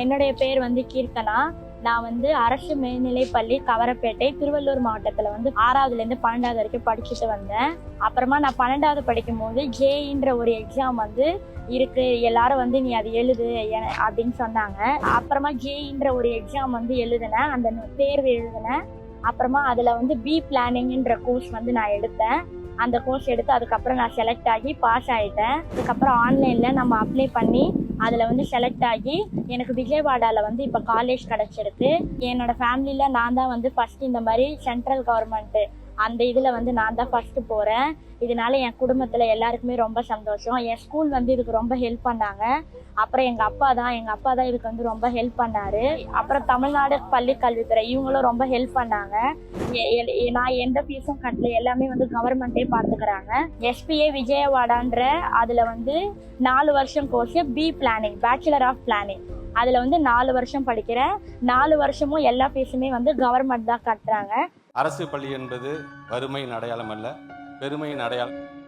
என்னுடைய பேர் வந்து கீர்த்தனா. நான் வந்து அரசு மேல்நிலைப்பள்ளி கவரப்பேட்டை திருவள்ளூர் மாவட்டத்தில் வந்து ஆறாவதுலேருந்து பன்னெண்டாவது வரைக்கும் படிச்சுட்டு வந்தேன். அப்புறமா நான் பன்னெண்டாவது படிக்கும் போது ஜேஇன்ற ஒரு எக்ஸாம் வந்து இருக்கு. எல்லாரும் வந்து நீ அது எழுது அப்படின்னு சொன்னாங்க. அப்புறமா ஜேஇன்ற ஒரு எக்ஸாம் வந்து எழுதினேன். அந்த தேர்வு எழுதினேன். அப்புறமா அதில் வந்து பி பிளானிங்ன்ற கோர்ஸ் வந்து நான் எடுத்தேன். அந்த கோர்ஸ் எடுத்து அதுக்கப்புறம் நான் செலக்ட் ஆகி பாஸ் ஆகிட்டேன் அதுக்கப்புறம் ஆன்லைனில் நம்ம அப்ளை பண்ணி அதில் வந்து செலக்ட் ஆகி எனக்கு விஜயவாடாவில் வந்து இப்போ காலேஜ் கிடச்சிருக்கு. என்னோடய ஃபேமிலியில் நான் தான் வந்து ஃபஸ்ட் இந்த மாதிரி சென்ட்ரல் கவர்மெண்ட்டு அந்த இதில் வந்து நான் தான் ஃபஸ்ட்டு போகிறேன் இதனால என் குடும்பத்தில் எல்லாருக்குமே ரொம்ப சந்தோஷம். என் ஸ்கூல் வந்து இதுக்கு ரொம்ப ஹெல்ப் பண்ணாங்க. அப்புறம் எங்கள் அப்பா தான் எங்கள் அப்பா தான் இதுக்கு வந்து ரொம்ப ஹெல்ப் பண்ணாரு. அப்புறம் தமிழ்நாடு பள்ளி கல்வித்துறை இவங்களும் ரொம்ப ஹெல்ப் பண்ணாங்க. எ- எ- நான் எந்த ஃபீஸும் கட்டல. எல்லாமே வந்து கவர்மெண்ட்டே பார்த்துக்கிறாங்க எஸ்பிஏ விஜயவாடான்ற அதில் வந்து நாலு வருஷம் course B planning bachelor of planning அதில் வந்து நாலு வருஷம் படிக்கிறேன் நாலு வருஷமும் எல்லா ஃபீஸுமே வந்து கவர்மெண்ட் தான் கட்டுறாங்க. அரசு பள்ளி என்பது வறுமையின் அடையாளம் அல்ல பெருமையின் அடையாளம்.